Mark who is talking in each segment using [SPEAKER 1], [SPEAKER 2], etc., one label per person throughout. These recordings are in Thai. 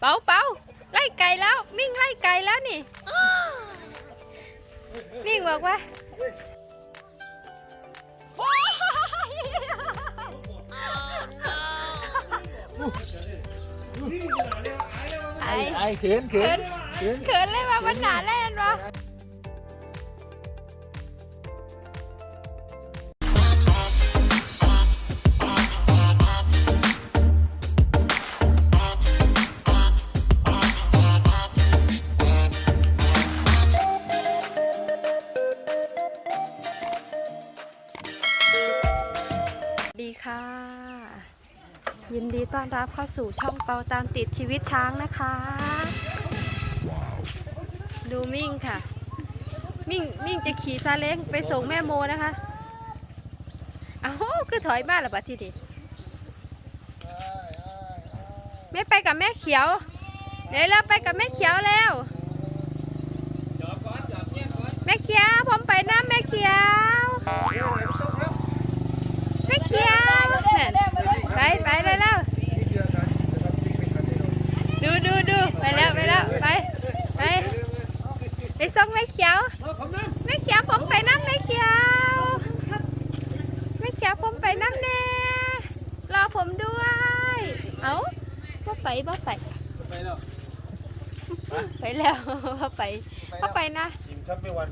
[SPEAKER 1] เป๋าเป๋าไล่ไก่แล้วมิ่งไล่ไก่แล้วนี่มิ่งบอกว่าโอ้ยไอ้
[SPEAKER 2] ไอ้เขินเขิ
[SPEAKER 1] เขิ
[SPEAKER 2] น
[SPEAKER 1] น
[SPEAKER 2] เขิน
[SPEAKER 1] เขินเลยว่ามันหนาแล่นวะ ดีค่ะ ยินดีต้อนรับเข้าสู่ช่องเปาตามติดชีวิตช้างนะคะ ดูมิ่งค่ะ มิ่งมิ่งจะขี่ซาเล้งไปส่งแม่โมนะคะอ้าวคือถอยบ้านละบัดทีนี้แม่ไปกับแม่เขียวเดี๋ยวเราไปกับแม่เขียวแล้วแม่เขียวผมไปน้ำแม่เขียว ดียวไปไปเลยแล้วดูดูดูไปแล้วไปแล้วไปไปไปส่งแม่เขียวแม่เขียวผมไปน้ำแม่เขียวแม่เขียวผมไปน้ำแน่รอผมด้วย เอ้าบ่ไปบ่ไป
[SPEAKER 2] ไปแล้ว
[SPEAKER 1] ไปแล้วบ่ไปบ่ไปนะ
[SPEAKER 3] กินครับไม่วัน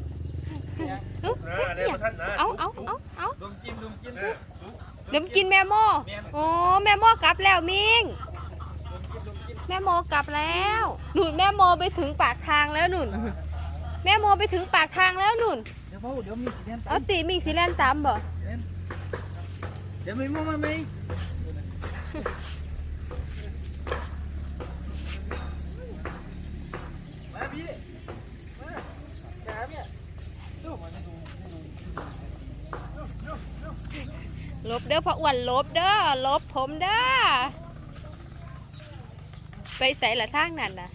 [SPEAKER 1] อุ๊ย
[SPEAKER 3] นะเดี๋ยวท่านนะ
[SPEAKER 1] เอาเอาเอาเอา
[SPEAKER 2] ดมกินดมกิน
[SPEAKER 3] เออ
[SPEAKER 1] เดี๋ยวกินแม่โมโอ้แม่โมกลับแล้วมิงแม่โมกลับแล้วหนุนแม่โมไปถึงปากทางแล้วหนุนแม่โมไปถึงปากทางแล้วหนุน
[SPEAKER 2] เดี๋ยวพ่อเดี๋ยวมีสีแดง
[SPEAKER 1] เอาตีมิงสิแลนตามบ่
[SPEAKER 2] เดี๋ยวไม่มั่วมาไหมมาพี่มาแกเนี่ย
[SPEAKER 1] ล บเด้อพ่ออ้วนลบเด้อลบผมเด้อไปใส่ละทางนั่นน่ะ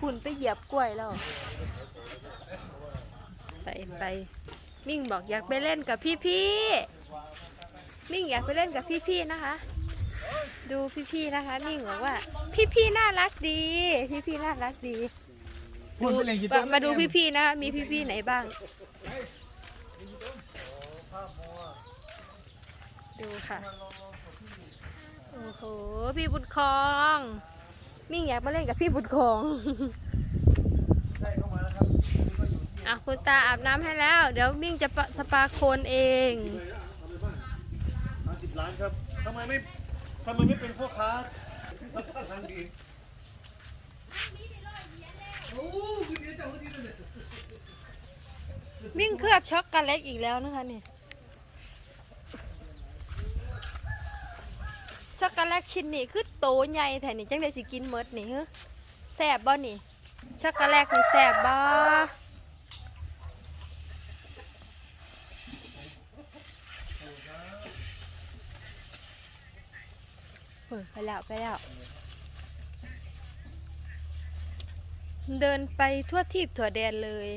[SPEAKER 1] ฝุ่นไปเหยียบกล้วยแล้ว ไปไป มิ่งบอกอยากไปเล่นกับพี่ๆมิ่งอยากไปเล่นกับพี่ๆนะคะ ดูพี่ๆนะคะมิ่งบอกว่า พี่ๆน่ารักดี พี่ๆน่ารักดี
[SPEAKER 2] พูดไปเลยกี่
[SPEAKER 1] มา
[SPEAKER 2] ตัว
[SPEAKER 1] มาดูพี่ๆนะ มีพี่ๆไหนบ้าง ดูค่ะ โอ้โห พี่บุญครอง มิ่งอยากมาเล่นกับพี่บุญครอง
[SPEAKER 3] ได้เข้ามาแล้วครับ
[SPEAKER 1] อะคุณตาอาบน้ำให้แล้ว เดี๋ยวมิ่งจะปะสปาโคนเอง
[SPEAKER 3] ห้าสิบล้านครับทำไมไม่ ทำไมไม่เป็นพ่อค้ารับท่าทางดีโอ้คือเดียวเจ้าก็ดีเลย
[SPEAKER 1] มิ่งเคลือบช็อกโกแลตอีกแล้วนะคะนี่ช็อกโกแลตชิ้นนี้คือโตใหญ่แถนี่จังได้สิกินเมดนี่เฮ้แซ่บบ่นี่ช็อกโกแลตนี่แซ่บบ่ เปิดไปแล้วไปแล้ว เดินไปทั่วทีบทั่วแดนเลย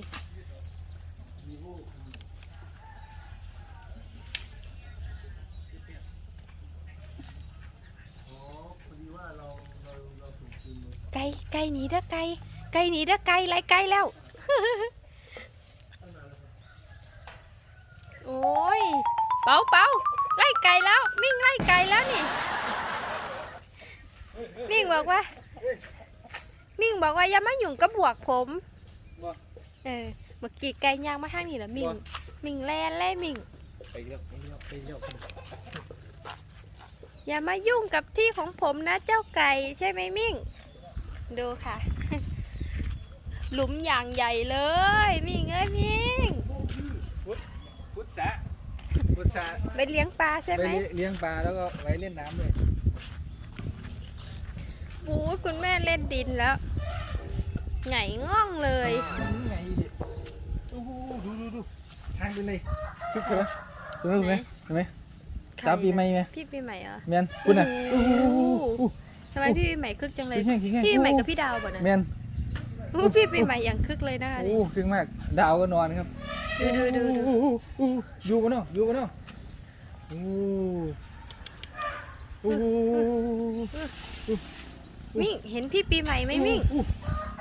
[SPEAKER 1] ไก่ไก่หนีเด้อไก่ไก่หนีเด้อไก่ไล่ไก่แล้ว โอ้ยเป๋าเป๋าไล่ไก่ บอกว่า มิ่งบอกว่าอย่ามายุ่งกับบวกผมเออเมื่อกี้ไก่ย่างมาทางนี้แล้วมิ่ง มิ่งแลนไล่มิ่ง
[SPEAKER 2] ไปเร็วไปเร็วไปเร็ว
[SPEAKER 1] อย่ามายุ่งกับที่ของผมนะเจ้าไก่ใช่ไหมมิ่ง ดูค่ะ หลุมอย่างใหญ่เลย มิ่งเอ้ยมิ่ง
[SPEAKER 2] พุทธะพุทธะ
[SPEAKER 1] ไปเลี้ยงปลาใช่
[SPEAKER 2] ไป
[SPEAKER 1] ไหม
[SPEAKER 2] เลี้ยงปลาแล้วก็ไว้เล่นน้ำด้วย
[SPEAKER 1] โอ้ยคุณแม่เล่นดินแล้วไงง่องเลย
[SPEAKER 2] นี่ไงโอ้โหดูดูดูทางไปเลยทุกคนเห็นไหมเห็นไหม
[SPEAKER 1] ใคร
[SPEAKER 2] สาวปีใหม่ไหม
[SPEAKER 1] พี่ปีใหม่เหรอ
[SPEAKER 2] แมนคุณอะ
[SPEAKER 1] โอ้
[SPEAKER 2] โอ้
[SPEAKER 1] โห
[SPEAKER 2] โห
[SPEAKER 1] ทำไมพี่ปีใหม่คึกจังเลย
[SPEAKER 2] ขี้แห้งขี้แห้ง
[SPEAKER 1] พี่ปีใหม่กับพี่ดาวบ่นะ
[SPEAKER 2] แมน
[SPEAKER 1] โอ้อู้พี่ปีใหม่อย่างคึกเลยนะคะนี่
[SPEAKER 2] โอ้ซึ้งมาก ดาวก็นอนครับ
[SPEAKER 1] ดูดูดูดู
[SPEAKER 2] อู้อู้อู้อยู่กันเนาะอยู่กันเนาะอู้อู้
[SPEAKER 1] มิ่งเห็นพี่ปีใหม่ไหมมิ่ง
[SPEAKER 2] อู้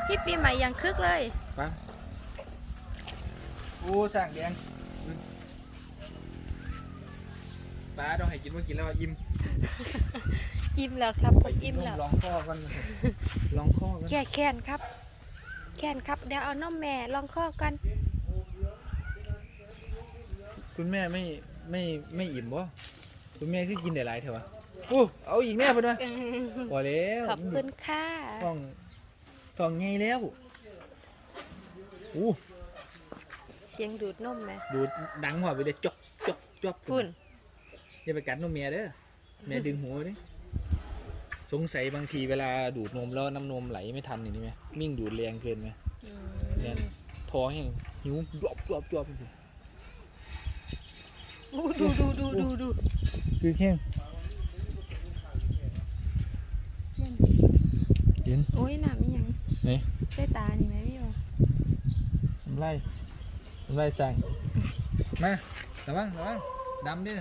[SPEAKER 1] พี่ปีใหม่อย่างคึกเลย
[SPEAKER 2] ไปโอ้สั่งแดงป้าต้องให้กินว่ากินแล้วอิ่ม
[SPEAKER 1] อิ่มแล้วครับผมอิ่มแล้ว
[SPEAKER 2] ลองข้อกันลองข้อกัน
[SPEAKER 1] แก้แค้นครับ แค้นครับเดี๋ยวเอาน้องแม่ลองข้อกัน
[SPEAKER 2] คุณแม่ไม่ไม่ไม่อิ่มบ่คุณแม่คือกินได้หลายเถอะวะโอ้เอาอีกแน่เพิ่นวะพอแล้ว
[SPEAKER 1] ขอบคุณค่ะ
[SPEAKER 2] ท้องท้องใหญ่แล้วอู้
[SPEAKER 1] เสียงดูดนมไหม
[SPEAKER 2] ดูดดังหัวไปเลยจบจบจบ
[SPEAKER 1] พุ่น
[SPEAKER 2] อย่าไปกัดนมเมียเด้อแม่ดึงหัวเด้สงสัยบางทีเวลาดูดนมแล้วน้ำนมไหลไม่ทันอย่างนี้ไหมมิ่งดูดแรงเกินไหม
[SPEAKER 1] อื
[SPEAKER 2] เนี่ย
[SPEAKER 1] ม
[SPEAKER 2] ท้องแห้งหิวจวบจวบจวบ
[SPEAKER 1] อู้ดูดูดูดูดู
[SPEAKER 2] คือแห้ง เห็น
[SPEAKER 1] โอ้ยหนามีหยัง
[SPEAKER 2] ไหน
[SPEAKER 1] ใส่ตานี่ไหมพี่วะ
[SPEAKER 2] ทำไรทำไรสั่งมาระวังระวังดำดิ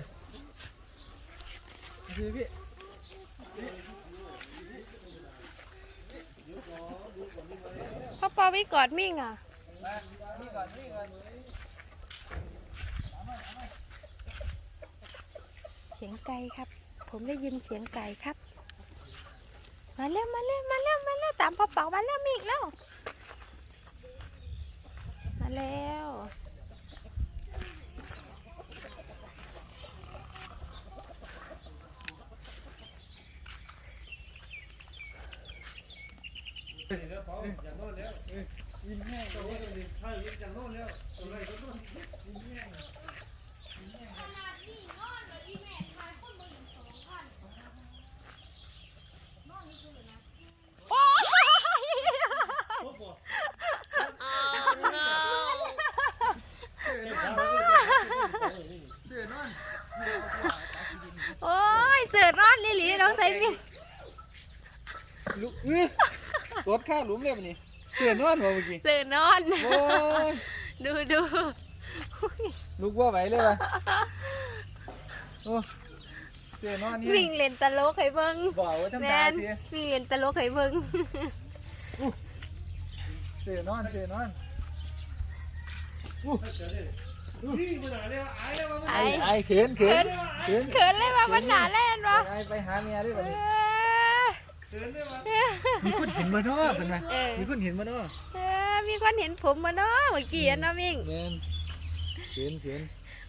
[SPEAKER 2] พี่พี่
[SPEAKER 1] พ่อปอไว้กอดมิ่งอะ
[SPEAKER 2] มานี่ก่อนนี่ก่อน
[SPEAKER 1] เสียงไก่ครับ ผมได้ยินเสียงไก่ครับ มาเร็วมาเร็วมาเร็วมาเร็วตามพ่อเป๋ามาเร็วมีอีกแล้ว มาแล้ว
[SPEAKER 3] ย่างโน้นแห้งตัวนี้ใช่ยิ้มอย่างโน้นแล้วอะไรก็โน้นยิ้มแห้ง
[SPEAKER 1] โอ้ย
[SPEAKER 2] เชื่อนอน
[SPEAKER 1] โอ้ยเสือร้อนลิลีน้องใส่มิ่ง
[SPEAKER 2] ลุกเอ้ยรถข้าหลุมเลยมันนี่เชื่อนอนบ่เมื่อกี้
[SPEAKER 1] เสือนอน
[SPEAKER 2] โอ้ย
[SPEAKER 1] ดูดูอุ๊ย
[SPEAKER 2] ลุกว่าไหวเลยว่ะโอ้เชื่อนอนนี่
[SPEAKER 1] วิ่งเล่นตลกให้เบิ่ง
[SPEAKER 2] บอกว่า
[SPEAKER 1] แม
[SPEAKER 2] ทำตานสิ
[SPEAKER 1] วิ่งเล่นตลกให้เบิ่ง
[SPEAKER 2] เชื่อนอนเชื่อนอน
[SPEAKER 3] นี่มันอะไรวะไอ้แล้วมัน
[SPEAKER 1] ไอ้
[SPEAKER 2] ไอ้เขินเขินเขิน
[SPEAKER 1] เขินเลยว่ามันหนาแล่นวะ
[SPEAKER 2] ไอ้ไปหาเมียด้วย
[SPEAKER 1] เอ
[SPEAKER 2] บัดนี้
[SPEAKER 1] อ
[SPEAKER 3] เดินได้ไห ม
[SPEAKER 2] มีคนเห็นมาเนาะเป็นไง
[SPEAKER 1] เออ
[SPEAKER 2] มีคนเห็นมาเนาะ
[SPEAKER 1] เออมีคนเห็นผมมาเนาะเมื่อกี้อะเนาะมิ่ง
[SPEAKER 2] เงินเขินเขิน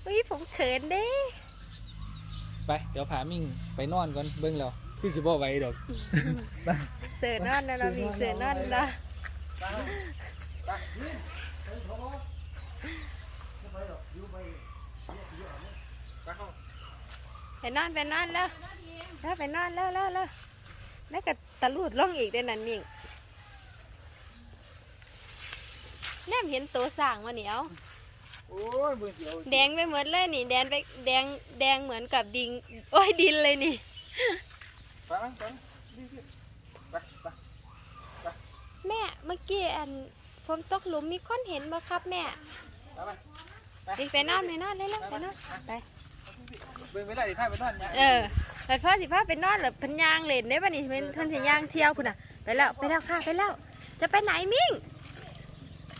[SPEAKER 1] อุ้ยผมเขินเด้
[SPEAKER 2] ไป เดี๋ยวพามิ่งไปนอนก่อนเบิ่งแล้วคือสิบ่ไหวดอกไป
[SPEAKER 1] เสือนอนนะเราะมิ่งเสือนอนนะไปนอนไปนอนแล้วแล้วไปนอนแล้วแล้วแล้ว แล้วก็ตะลุดล่องอีกได้นั่นมิ่งแนมเห็นตัวสร้างมาเหนียว
[SPEAKER 2] โอ้ยเบิ่งเสียว
[SPEAKER 1] แดงไปหมดเลยนี่ แดงไปแดงแดงเหมือนกับดิงโอ้ยดินเลยนี่
[SPEAKER 2] ไปมั้งไปมั้งไปไป
[SPEAKER 1] แม่เมื่อกี้อันผมตกหลุมมีคนเห็นบ่ครับแม่
[SPEAKER 2] ไปไป
[SPEAKER 1] ดิไปนอนไปนอนเลยแล้วไปนอนไป
[SPEAKER 2] เบิ่งเวลาดิพาไปนอนเนี่ย
[SPEAKER 1] เออ แต่พ่อสิพาไปนอนหรือพันยางเล่นได้ป่ะนี่เป็นพันสิยางเที่ยวคุณน่ะไปแล้วไปแล้วค่ะไปแล้ว จะไปไหนมิ่ง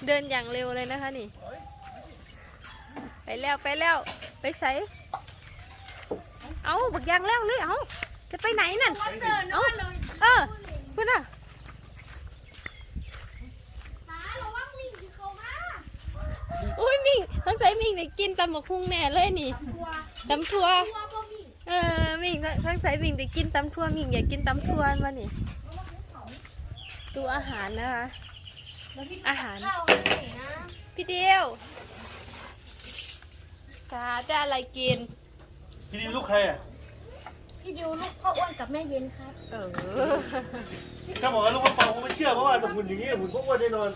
[SPEAKER 1] เดินอย่างเร็วเลยนะคะนี่ ไปแล้วไปแล้ว ไปใส่เอาบักยางแล้วเลยเอาจะไปไหนนั่นเอาเออคุณน่ะอุ้ยมิ่งต้องใส่มิ่งได้กินตำหมกพุงแน่เลยนี่ตำทัว เออมิ่งทั้งใส่มิ่งได้กินตำทั่วมิ่งอยากกินตำทั่วมานี่ตัวอาหารนะคะ อาหาร พี่เดียวกาได้อะไรกิน
[SPEAKER 3] พี่ดิวลูกใครอะ
[SPEAKER 4] พี่ดิวลูกพ่ออ้วนกับแม่เย็นครับ
[SPEAKER 1] เออ
[SPEAKER 3] ถ้าบอกว่าลูกกระเป๋าผมไม่เชื่อเพราะว่าแต่หุ่นอย่างนี้หุ่นพวกอ้วนแน่นอน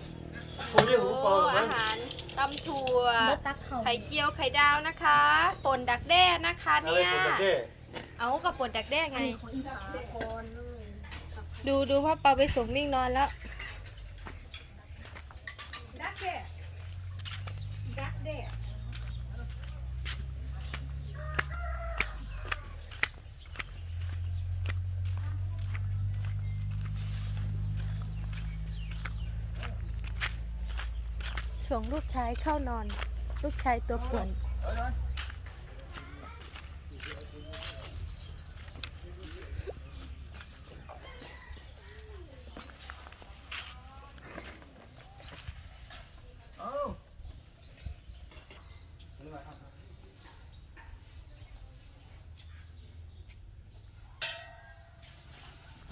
[SPEAKER 3] ผมเรียกหุ่นกระ
[SPEAKER 1] โอ้
[SPEAKER 3] เป๋าแบบ
[SPEAKER 1] อา
[SPEAKER 3] นั้น
[SPEAKER 1] หาร ตำถั่ว
[SPEAKER 4] รถตักเขา
[SPEAKER 1] ไข่เจียวไข่ดาวนะคะป่นดักแด้นะคะ
[SPEAKER 3] อะไร
[SPEAKER 1] เนี่ย
[SPEAKER 3] ผมแบบเด้
[SPEAKER 1] เอากับป่นดักแด้ไง
[SPEAKER 4] ของอีกทุกคนเลย
[SPEAKER 1] ดูดูพ่อเปาไปส่งมิ่งนอนแล้ว ส่งลูกชายเข้านอน ลูกชายตัวป่วน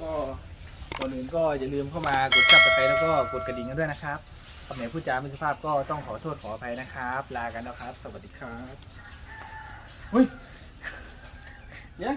[SPEAKER 2] ก็ก่อนอื่นก็อย่าลืมเข้ามากดซับสไครต์แล้วก็กดกระดิ่งกันด้วยนะครับำไหนพูดจาไม่สุภาพก็ต้องขอโทษขออภัยนะครับ ลากันแล้วครับ สวัสดีครับเฮ้ยเดี๋ยว